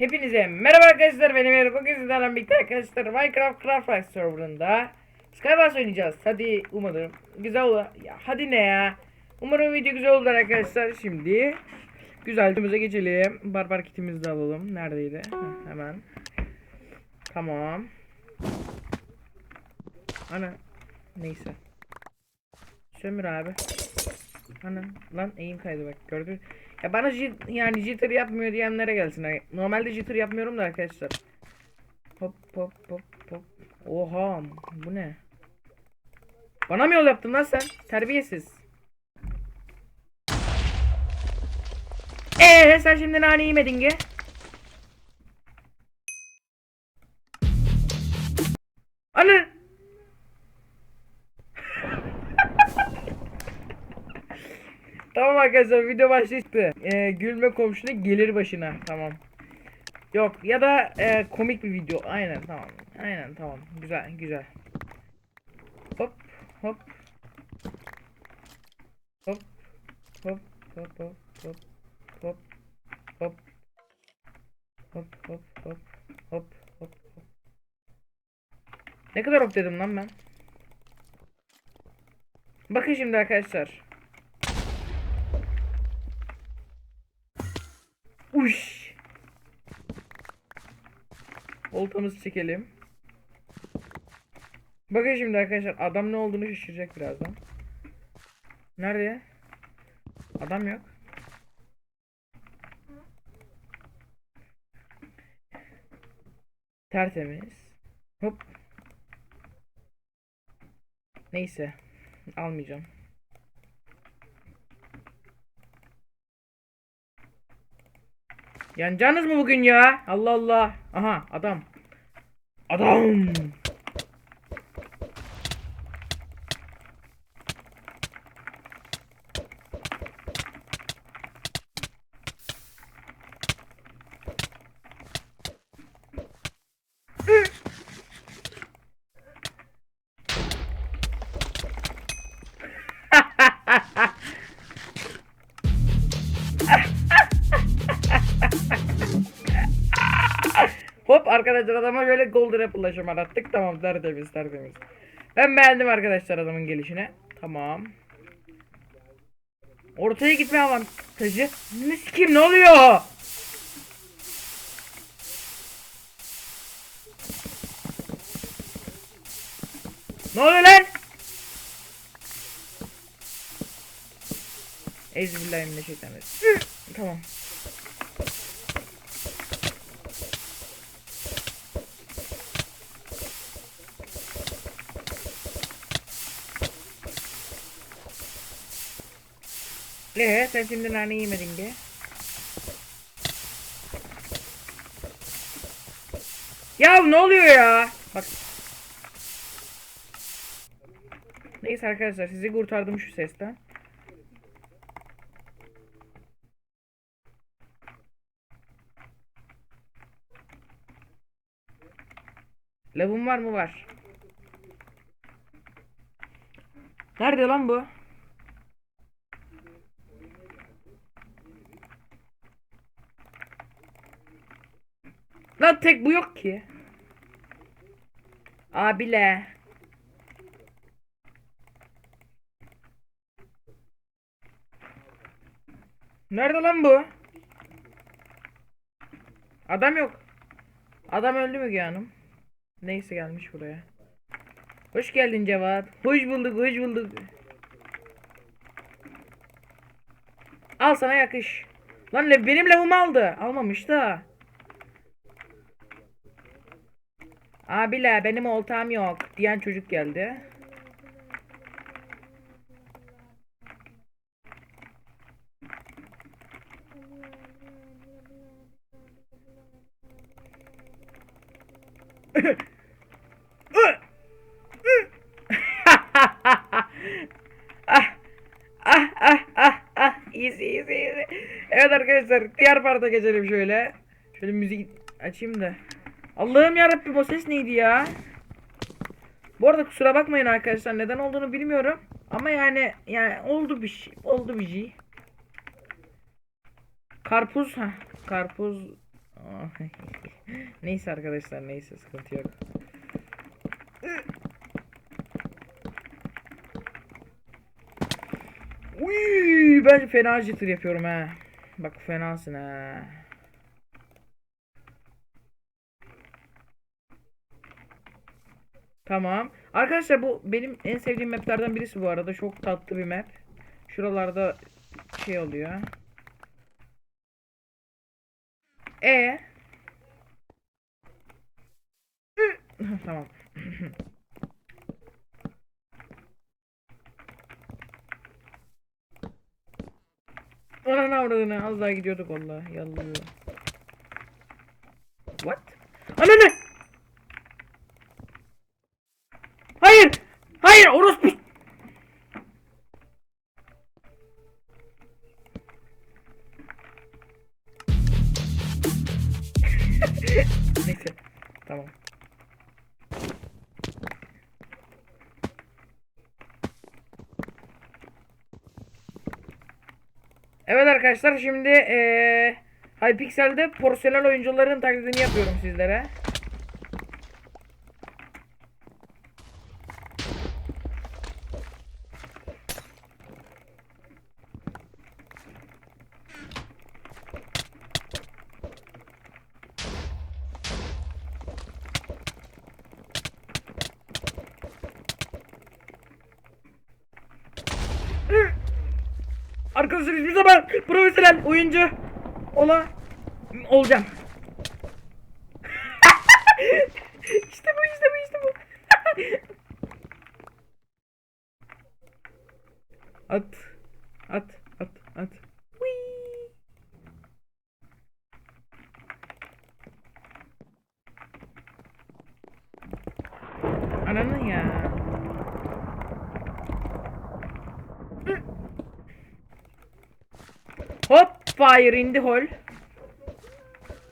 Hepinize merhaba arkadaşlar benim Erik bugün sizlerle birlikte arkadaşlar Minecraft Craft serverında Skywars oynayacağız. Hadi umarım güzel olur. Ya hadi ne ya? Umarım video güzel olur arkadaşlar. Şimdi Güzel videomuza geçelim. Barbar kitimizi de alalım. Neredeydi? Heh, hemen. Tamam. Ana Neyse. Sömür abi. Ana lan eğim kaydı bak gördün? Ya bana yani jitter yapmıyor diyenlere gelsin. Normalde jitter yapmıyorum da arkadaşlar. Hop hop hop hop. Oha bu ne? Bana mı yol yaptın lan sen? Terbiyesiz. Eee sen şimdi nane yemedin ki? Anı! Tamam arkadaşlar video başladı. Ee, gülme komşuna gelir başına. Tamam. Yok ya da e, komik bir video. Aynen tamam. Aynen tamam. Güzel güzel. Hop hop. Hop hop hop hop hop hop hop hop hop hop hop hop hop Ne kadar hop dedim lan ben? Bakın şimdi arkadaşlar. Uş. Oltamızı çekelim. Bakın şimdi arkadaşlar adam ne olduğunu şaşıracak birazdan. Nerede? Adam yok. Tertemiz. Hop. Neyse. Almayacağım. Yanacaksınız mı bugün ya? Allah Allah. Aha adam. Adam. Hop arkadaşlar adama böyle golden apple şımarattık. Tamam tertemiz tertemiz. Ben beğendim arkadaşlar adamın gelişine. Tamam. Ortaya gitme avantajı. Ne sikeyim ne oluyor? Ne oluyor lan? Ezbillahimineşşeytanirracim. Tamam. Ee sen şimdi nane yemedin ki. Ya ne oluyor ya? Bak. Neyse arkadaşlar sizi kurtardım şu sesten. Lavın var mı var? Nerede lan bu? Lan tek bu yok ki. Abile. Nerede lan bu? Adam yok. Adam öldü mü hanım? Neyse gelmiş buraya. Hoş geldin Cevat. Hoş bulduk, hoş bulduk. Al sana yakış. Lan le- benim lavımı aldı. Almamış da. Abiler benim oltam yok diyen çocuk geldi. easy. Evet arkadaşlar diğer parta geçelim şöyle. Şöyle müzik açayım da. Allah'ım yarabbim o ses neydi ya? Bu arada kusura bakmayın arkadaşlar neden olduğunu bilmiyorum. Ama yani yani oldu bir şey. Oldu bir şey. Karpuz ha. Karpuz neyse arkadaşlar neyse sıkıntı yok. Uy, ben fena jitter yapıyorum ha. Bak fenasın ha. Tamam. Arkadaşlar bu benim en sevdiğim maplerden birisi bu arada. Çok tatlı bir map. Şuralarda şey oluyor. E. tamam. Ananı avradını az daha gidiyorduk valla. Yallah. What? Ananı! Hayır! Hayır orospu! Neyse. Tamam. Evet arkadaşlar şimdi eee Hypixel'de porselen oyuncuların taklidini yapıyorum sizlere. Arkadaşlar hiçbir zaman profesyonel oyuncu ola olacağım. işte bu işte bu işte bu. at at at at. Whee! Ananı ya. Hop fire in the hole.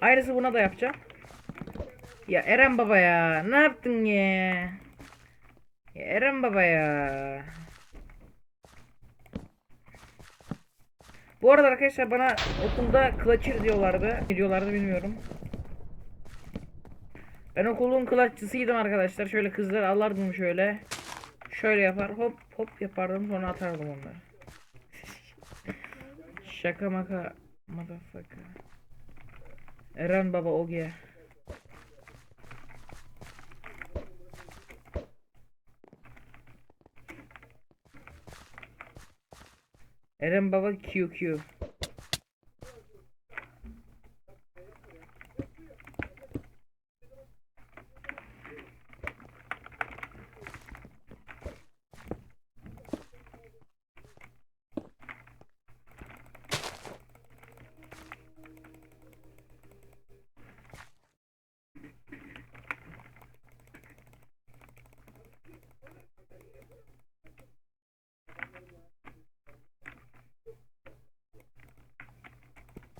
Aynısı buna da yapacağım. Ya Eren baba ya ne yaptın ya? Ya Eren baba ya. Bu arada arkadaşlar bana okulda clutcher diyorlardı. Ne diyorlardı bilmiyorum. Ben okulun clutchçısıydım arkadaşlar. Şöyle kızlar alırdım şöyle. Şöyle yapar hop hop yapardım sonra atardım onları. Şaka maka motherfucker. Eren baba Oge. Eren baba QQ.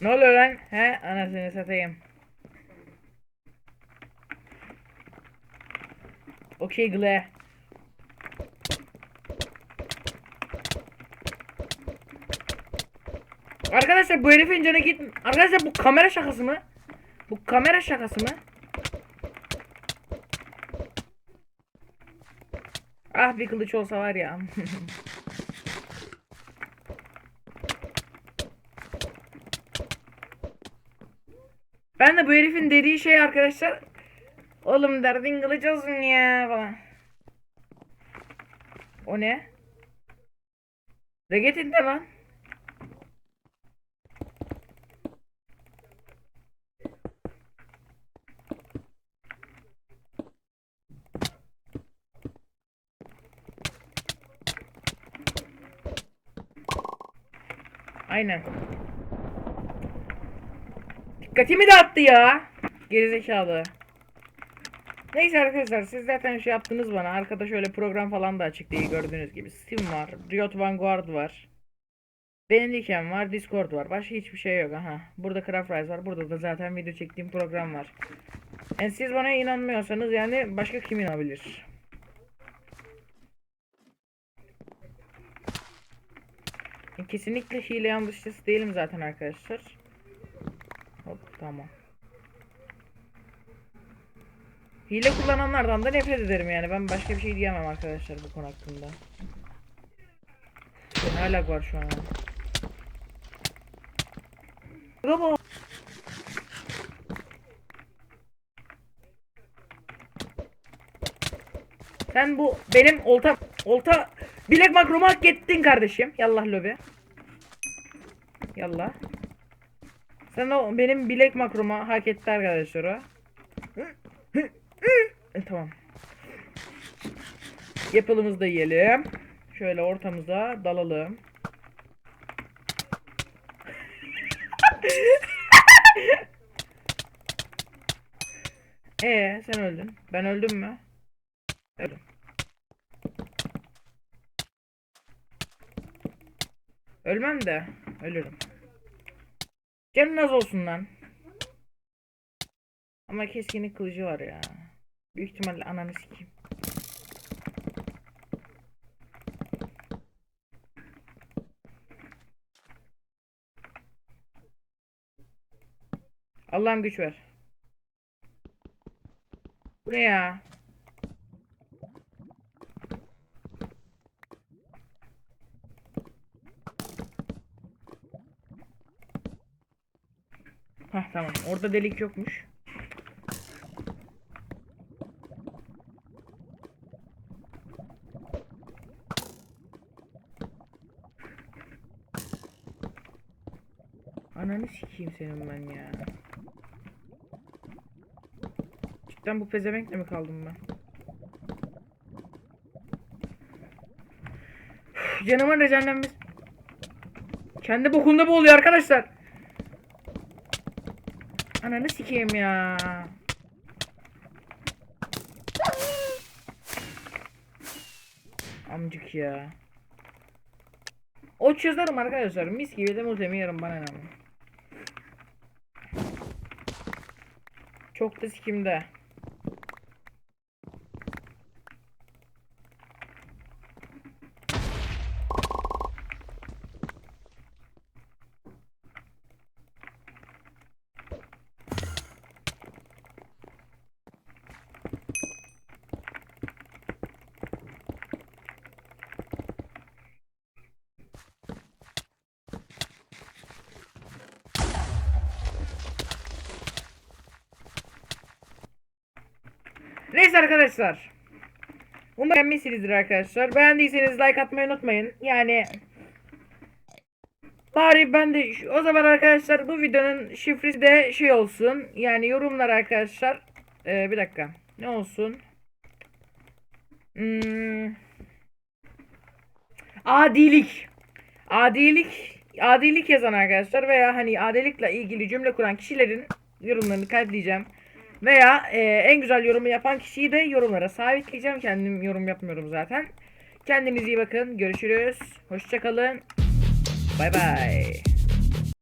Ne oluyor lan? He anasını satayım. Okey gle. Arkadaşlar bu herifin canı git. Arkadaşlar bu kamera şakası mı? Bu kamera şakası mı? Ah bir kılıç olsa var ya. Ben de bu herifin dediği şey arkadaşlar. Oğlum derdin kılıç olsun ya falan. O ne? Regetin de lan. Aynen. Dikkatimi dağıttı ya. Gerizekalı. Neyse arkadaşlar siz zaten şey yaptınız bana. Arkada şöyle program falan da açık değil gördüğünüz gibi. Steam var. Riot Vanguard var. Bandicam var. Discord var. Başka hiçbir şey yok. Aha. Burada Craft Rise var. Burada da zaten video çektiğim program var. Yani siz bana inanmıyorsanız yani başka kim inanabilir? Kesinlikle hile yanlışlısı değilim zaten arkadaşlar. Hop tamam. Hile kullananlardan da nefret ederim yani. Ben başka bir şey diyemem arkadaşlar bu konu hakkında. Ne alak var şu an? Baba. Sen bu benim olta olta bilek makromu hak ettin kardeşim. Yallah lobi. Yallah. Sen o benim bilek makromu hak etti arkadaşlar o. E, tamam. Yapılımızı da yiyelim. Şöyle ortamıza dalalım. Ee sen öldün. Ben öldüm mü? Öldüm. Ölmem de ölürüm. Canın az olsun lan. Ama keskinlik kılıcı var ya. Büyük ihtimalle ananı sikeyim. Allah'ım güç ver. Bu ne ya? Hah tamam. Orada delik yokmuş. Ananı sikeyim senin ben ya. Cidden bu pezevenkle mi kaldım ben? Canımın recenlenmesi. Kendi bokunda bu oluyor arkadaşlar. Ananı sikeyim ya. Amcık ya. O çözerim arkadaşlar. Mis gibi de muzemi yerim bana ne. Çok da sikimde. Neyse arkadaşlar. Umarım beğenmişsinizdir arkadaşlar. Beğendiyseniz like atmayı unutmayın. Yani bari ben de o zaman arkadaşlar bu videonun şifresi de şey olsun. Yani yorumlar arkadaşlar. Ee, bir dakika. Ne olsun? Hmm. Adilik. Adilik. Adilik yazan arkadaşlar veya hani adilikle ilgili cümle kuran kişilerin yorumlarını kaydedeceğim. Veya e, en güzel yorumu yapan kişiyi de yorumlara sabitleyeceğim. Kendim yorum yapmıyorum zaten. Kendinize iyi bakın. Görüşürüz. Hoşçakalın. Bay bay.